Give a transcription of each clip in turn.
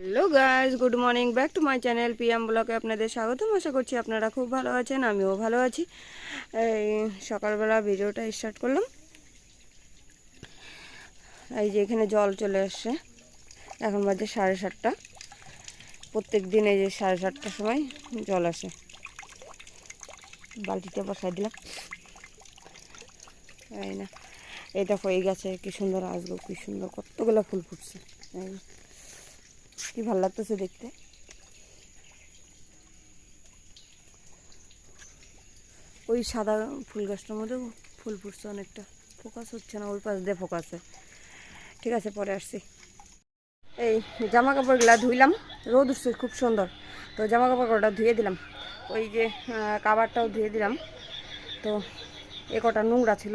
Hello guys good morning back to my channel PM ব্লকে আপনাদের স্বাগতম। আশা করছি আপনারা খুব ভালো আছেন, আমিও ভালো আছি। এই সকালবেলা ভিডিওটা স্টার্ট করলাম। এই যে এখানে জল চলে আসছে। এখন বাজে সাড়ে সাতটা। প্রত্যেক দিন এই যে সাড়ে সাতটার সময় জল আসে। বালতিতে বসাই দিলাম। এই না। এই দেখো এই গাছে কি সুন্দর আসব কি সুন্দর কতগুলো ফুল ফুটছে। কি ভালো লাগতেছে দেখতে? ওই সাদা ফুল গাছটার মধ্যে ফুল ফুটছে অনেকটা। ফোকাস হচ্ছে না, ওই পাশ দিয়ে ফোকাসে ঠিক আছে, পরে আসছি। এই জামা কাপড়গুলা ধুইলাম, রোদ উঠছে, খুব সুন্দর। তো জামা কাপড়টা ধুয়ে দিলাম। ওই যে কাবারটাও ধুয়ে দিলাম। তো এ কটা নোংরা ছিল।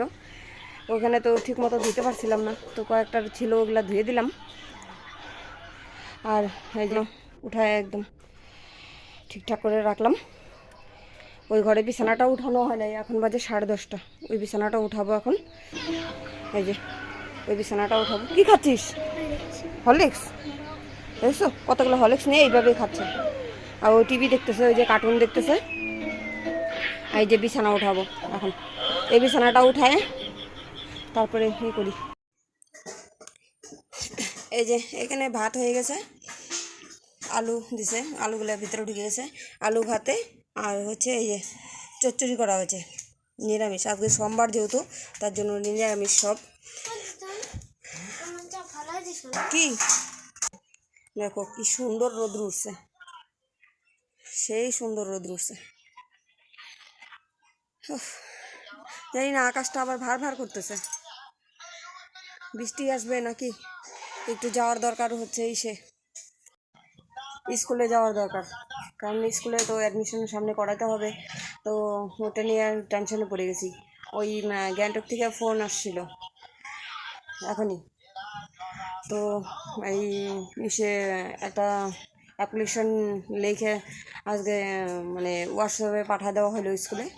ওখানে তো ঠিক মতো ধুতে পারছিলাম না। তো কয়েকটা ছিল, ওগুলা ধুয়ে দিলাম। আর এই যে উঠায় একদম ঠিকঠাক করে রাখলাম। ওই ঘরে বিছানাটা উঠানো হয় নাই, এখন বাজে সাড়ে দশটা। ওই বিছানাটা উঠাবো এখন। এই যে, ওই বিছানাটা উঠাবো। কি খাচ্ছিস? হরলিক্স? বুঝছ কতগুলো হরলিক্স নিয়ে এইভাবেই খাচ্ছে। আর ওই টিভি দেখতেছে, ওই যে কার্টুন দেখতেছে। এই যে বিছানা উঠাবো এখন। এই বিছানাটা উঠায়, তারপরে ই করি। এই যে এখানে ভাত হয়ে গেছে। আলু দিছে, আলুগুলো ভিতরে ঢুকে গেছে। আলু ভাতে আর হচ্ছে এই যে চচ্চড়ি করা হয়েছে, নিরামিষ। আজকে সোমবার যেহেতু, তার জন্য নিরামিষ সব। কি? দেখো কি সুন্দর রোদ উঠছে। সেই সুন্দর রোদ উঠছে। জানি না, আকাশটা আবার ভার ভার করতেছে। বৃষ্টি আসবে নাকি? একটু যাওয়ার দরকার হচ্ছে সে। স্কুলে যাওয়ার দরকার। কারণ স্কুলে তো অ্যাডমিশনের সামনে করাতে হবে। তো ওটা নিয়ে টেনশনে পড়ে গেছি। ওই গ্যাংটক থেকে ফোন আসছিল। এখনই। তো এই ইসে একটা অ্যাপ্লিকেশন লিখে আজকে মানে হোয়াটসঅ্যাপে পাঠা দেওয়া হলো স্কুলে।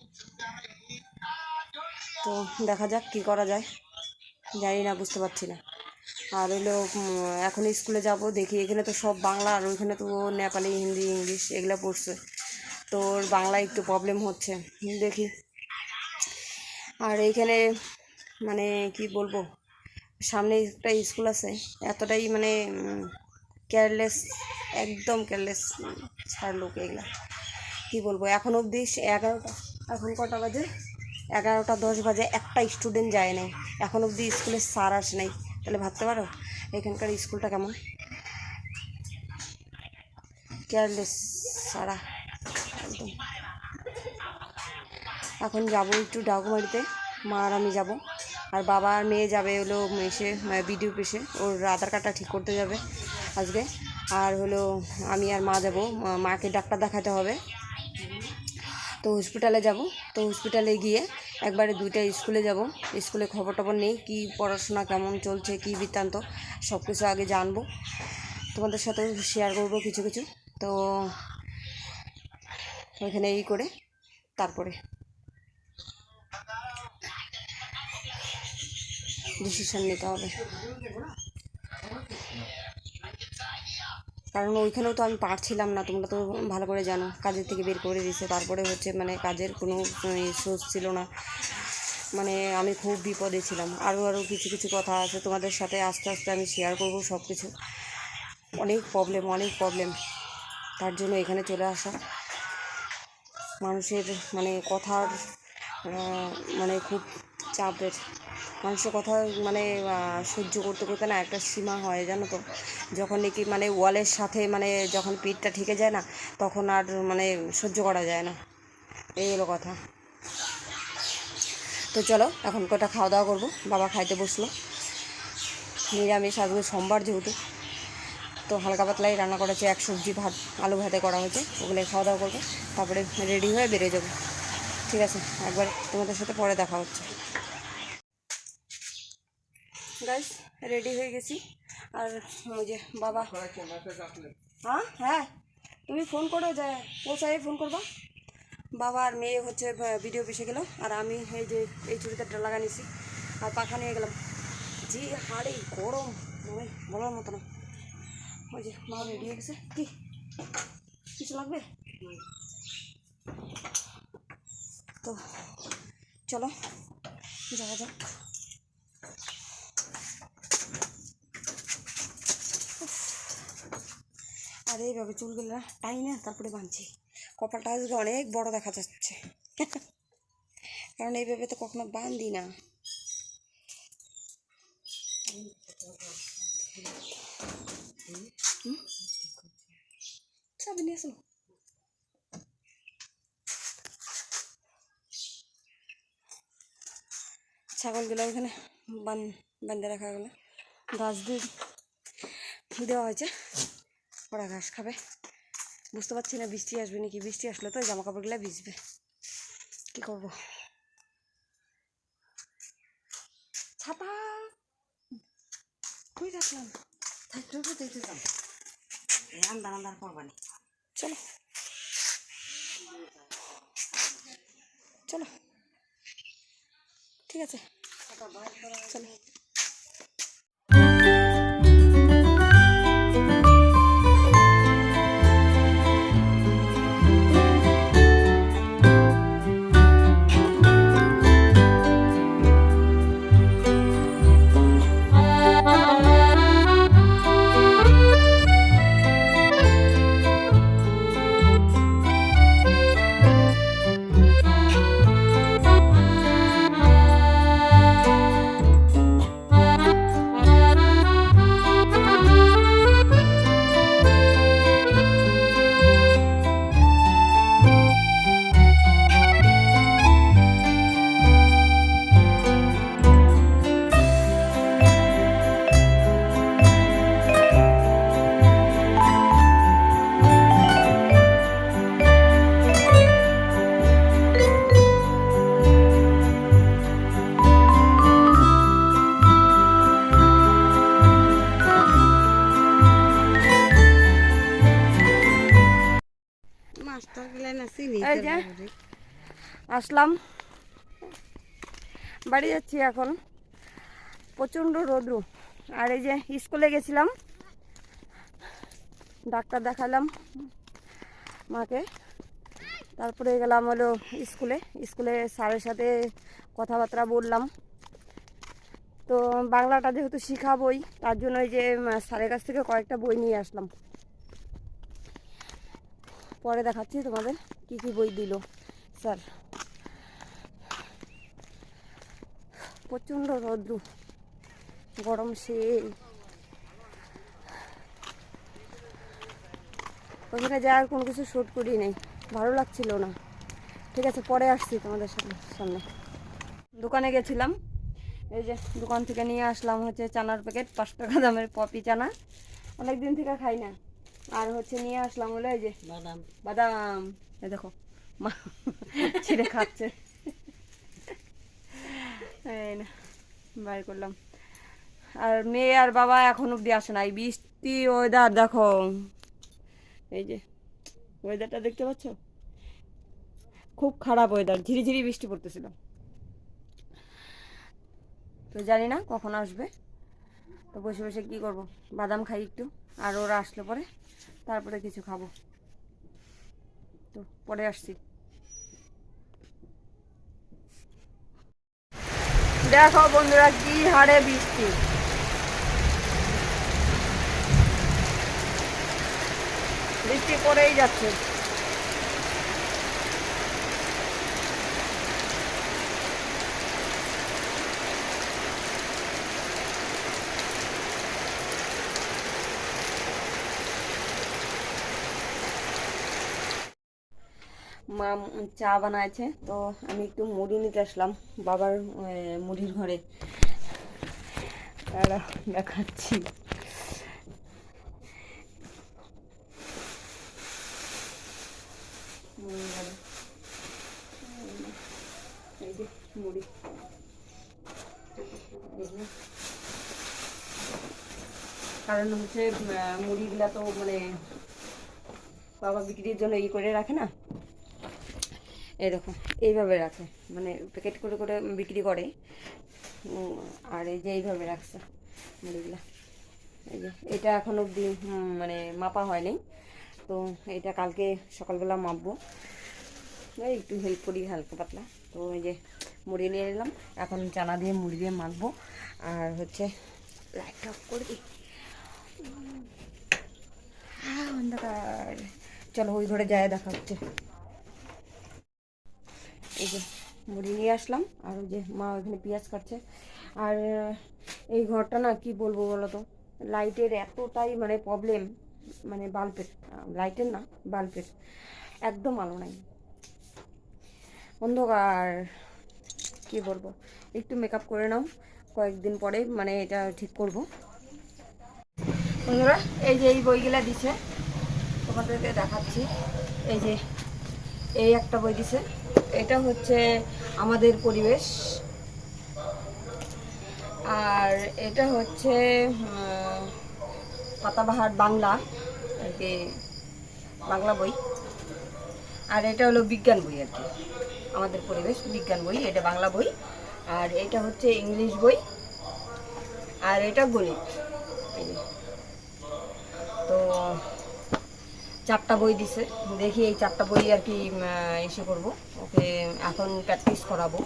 তো দেখা যাক কি করা যায়। জানি না, বুঝতে পারছি না। আর হলো এখন স্কুলে যাব, দেখি এখানে তো সব বাংলা আর ওইখানে তো নেপালি, হিন্দি, ইংলিশ এগুলো পড়ছে। তো বাংলা একটু প্রবলেম হচ্ছে, দেখি। আর এইখানে মানে কি বলব, সামনে একটা স্কুল আছে, এতটাই মানে কেয়ারলেস একদম কেয়ারলেস ছাড় লোক এগুলা। কী বলব, এখন অবধি এগারোটা, এখন কটা বাজে? এগারোটা দশ বাজে, একটা স্টুডেন্ট যায় নাই। এখন অবধি স্কুলে স্যার আসে নাই। তাহলে ভাবতে পারো এখানকার স্কুলটা কেমন? কেয়ারলেস সারা, একদম। এখন যাব একটু ডাকুমারিতে, মা আর আমি যাব। আর বাবা আর মেয়ে যাবে হলো এসে বিডিও পেশে। ওর আধার কার্ডটা ঠিক করতে যাবে আজকে। আর হলো আমি আর মা যাব মাকে ডাক্তার দেখাতে হবে। তো হসপিটালে যাব। তো হসপিটালে গিয়ে একবারে দুইটা স্কুলে যাব। স্কুলে খবর টবর নেই, কী পড়াশোনা কেমন চলছে, কী বৃত্তান্ত সব কিছু আগে জানব। তোমাদের সাথেও শেয়ার করব কিছু কিছু। তো ওইখানে এই করে, তারপরে। ডিসিশন নিতে হবে। কারণ ওইখানেও তো আমি পারছিলাম না, তোমরা তো ভালো করে জানো, কাজের থেকে বের করে দিছে তারপরে হচ্ছে মানে কাজের কোনো সোর্স ছিল না। মানে আমি খুব বিপদে ছিলাম। আরও আরও কিছু কিছু কথা আছে তোমাদের সাথে, আস্তে আস্তে আমি শেয়ার করব সব কিছু অনেক প্রবলেম অনেক প্রবলেম তার জন্য এখানে চলে আসা। মানুষের মানে কথার মানে খুব চাপের। মানুষের কথা মানে সহ্য করতে করতে না একটা সীমা হয়, জানো তো? যখন নাকি মানে ওয়ালের সাথে মানে যখন পিঠটা ঠেকে যায় না, তখন আর মানে সহ্য করা যায় না। এই হলো কথা। তো চলো, এখন কটা খাওয়া দাওয়া করব, বাবা খাইতে বসল। নিরামিষ আজকে সোমবার যেহেতু, তো হালকা পাতলাই রান্না করেছে, এক সবজি ভাত, আলু ভাতে করা হয়েছে, ওগুলো খাওয়া দাওয়া করব, তারপরে রেডি হয়ে বেরিয়ে যাব। ঠিক আছে, একবার তোমাদের সাথে পরে দেখা হচ্ছে। গাইস রেডি হয়ে গেছি। আর যে বাবা। হ্যাঁ হ্যাঁ। তুমি ফোন করো, যে পৌঁছায় ফোন করবা। বাবা আর মেয়ে হচ্ছে ভিডিও পিসে গেল। আর আমি এই যে, এই চুড়িদারটা লাগা নিছি। আর পাখা নিয়ে গেলাম। যে হাড়ে, গরম। মানে বলার মতো না। ওই যে, মা রেডি হয়ে গেছে। কি? কিছু লাগবে? তো, চলো, যাওয়া যাক। আর এইভাবে চুলগুলো টাই না তারপরে বাঁধছি। কপালটা আজকে অনেক বড় দেখা যাচ্ছে। কারণ এইভাবে তো কখনো বাঁধি না। ছাগলগুলো ওখানে বান বান্ধে রাখা গেলো ঘাস দিয়ে দেওয়া হয়েছে। ওরা ঘাস খাবে। বুঝতে পারছি না বৃষ্টি আসবে নাকি? বৃষ্টি আসলে তো জামা কাপড়গুলো ভিজবে। কি করব? ছাতা! কই রাখলাম থাকলেও দেখতে যাও। আন্দার আন্দার করবানি চলো। চলো। ঠিক আছে। চলো। এই যে আসলাম। বাড়ি যাচ্ছি এখন। প্রচণ্ড রৌদ্র। আর এই যে স্কুলে গেছিলাম। ডাক্তার দেখালাম মাকে। তারপরে গেলাম হলো স্কুলে। স্কুলে স্যারের সাথে কথাবার্তা বললাম। তো বাংলাটা যেহেতু শিখা বই তার জন্য এই যে স্যারের কাছ থেকে কয়েকটা বই নিয়ে আসলাম। পরে দেখাচ্ছি তোমাদের। কি কি বই দিল স্যার প্রচণ্ড রৌদ্র গরম সেই ওখানে যাওয়ার কোনো কিছু শ্যুট করি নাই। ভালো লাগছিল না। ঠিক আছে পরে আসছি তোমাদের সামনে সামনে। দোকানে গেছিলাম। এই যে দোকান থেকে নিয়ে আসলাম হচ্ছে চানার প্যাকেট পাঁচ টাকা দামের পপি চানা। অনেক দিন থেকে খাই না। আর হচ্ছে নিয়ে আসলাম হলো এই যে বাদাম। বাদাম। এই দেখো মা ছিঁড়ে খাচ্ছে বাইর করলাম আর মেয়ে আর বাবা এখন অব্দি আসে নাই বৃষ্টি ওয়েদার দেখো এই যে ওয়েদারটা দেখতে পাচ্ছ খুব খারাপ ওয়েদার ঝিরিঝিরি বৃষ্টি পড়তেছিল। তো জানি না কখন আসবে। তো বসে বসে কি করব? বাদাম খাই একটু, আর ওরা আসলে পরে, তারপরে কিছু খাব। তো পরে আসছি। দেখো বন্ধুরা কি হারে বৃষ্টি। বৃষ্টি পরেই যাচ্ছে। মা চা বানাইছে, তো আমি একটু মুড়ি নিতে আসলাম, বাবার মুড়ির ঘরে। দেখাচ্ছি। মুড়ি। কারণ হচ্ছে মুড়িগুলা তো মানে বাবা বিক্রির জন্য ই করে রাখে না। এই দেখো, এইভাবে রাখে মানে প্যাকেট করে করে বিক্রি করে। আর এই যে এইভাবে রাখছে মুড়িগুলা। এই যে, এটা এখন অবধি মানে মাপা হয়নি। তো এটা কালকে সকালবেলা মাপবো। একটু হেল্প করি, হালকা পাতলা। তো এই যে মুড়ি নিয়ে এলাম এখন চানা দিয়ে মুড়ি দিয়ে মাখবো। আর হচ্ছে লাইট অফ করে দিই। অন্ধকার। চলো ওই ঘরে যায়, দেখা হচ্ছে। এই যে মুড়ি নিয়ে আসলাম, আর ওই যে মা ওইখানে পেঁয়াজ কাটছে। আর এই ঘরটা না কি বলব বলো তো লাইটের এতটাই মানে প্রবলেম মানে বাল্বের লাইটের না, বাল্বের। একদম আলো নাই। অন্ধকার, কি বলব? একটু মেকআপ করে নাও, কয়েকদিন পরে মানে এটা ঠিক করব। বন্ধুরা, এই যে এই বইগুলা দিছে, তোমাদেরকে দেখাচ্ছি। এই যে, এই একটা বই দিছে। এটা হচ্ছে আমাদের পরিবেশ। আর এটা হচ্ছে পাতাবাহার বাংলা, আর কি, বাংলা বই। আর এটা হলো বিজ্ঞান বই, আর কি। আমাদের পরিবেশ, বিজ্ঞান বই, এটা বাংলা বই। আর এটা হচ্ছে ইংলিশ বই। আর এটা গণিত। তো চারটা বই দিছে। দেখি এই চারটা বই আর কি এসে করব। ওকে এখন প্র্যাকটিস করাবো।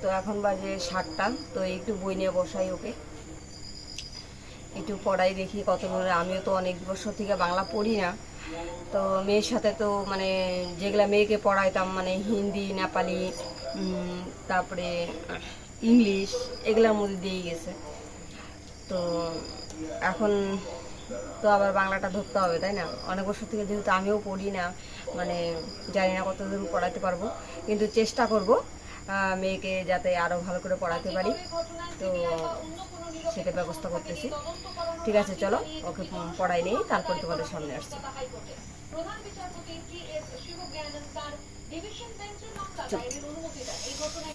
তো এখন বাজে সাতটা, তো একটু বই নিয়ে বসাই ওকে। একটু পড়াই দেখি কত দূর আমিও তো অনেক বছর থেকে বাংলা পড়ি না। তো মেয়ের সাথে তো মানে যেগুলা মেয়েকে পড়াইতাম মানে হিন্দি, নেপালি তারপরে ইংলিশ, এগুলোর মধ্যে দিয়ে গেছে। তো এখন তো আবার বাংলাটা ধরতে হবে তাই না? অনেক বছর থেকে যেহেতু আমিও পড়ি না মানে জানি না কতদূর পড়াতে পারব কিন্তু চেষ্টা করব মেয়েকে যাতে আরও ভালো করে পড়াতে পারি। তো সেটা ব্যবস্থা করতেছি। ঠিক আছে চলো ওকে পড়াই নেই তারপর তোমাদের সামনে আসছি। ডিভিশন বেঞ্চের মামলা দায়েরের অনুমতি দেয় এই ঘটনায়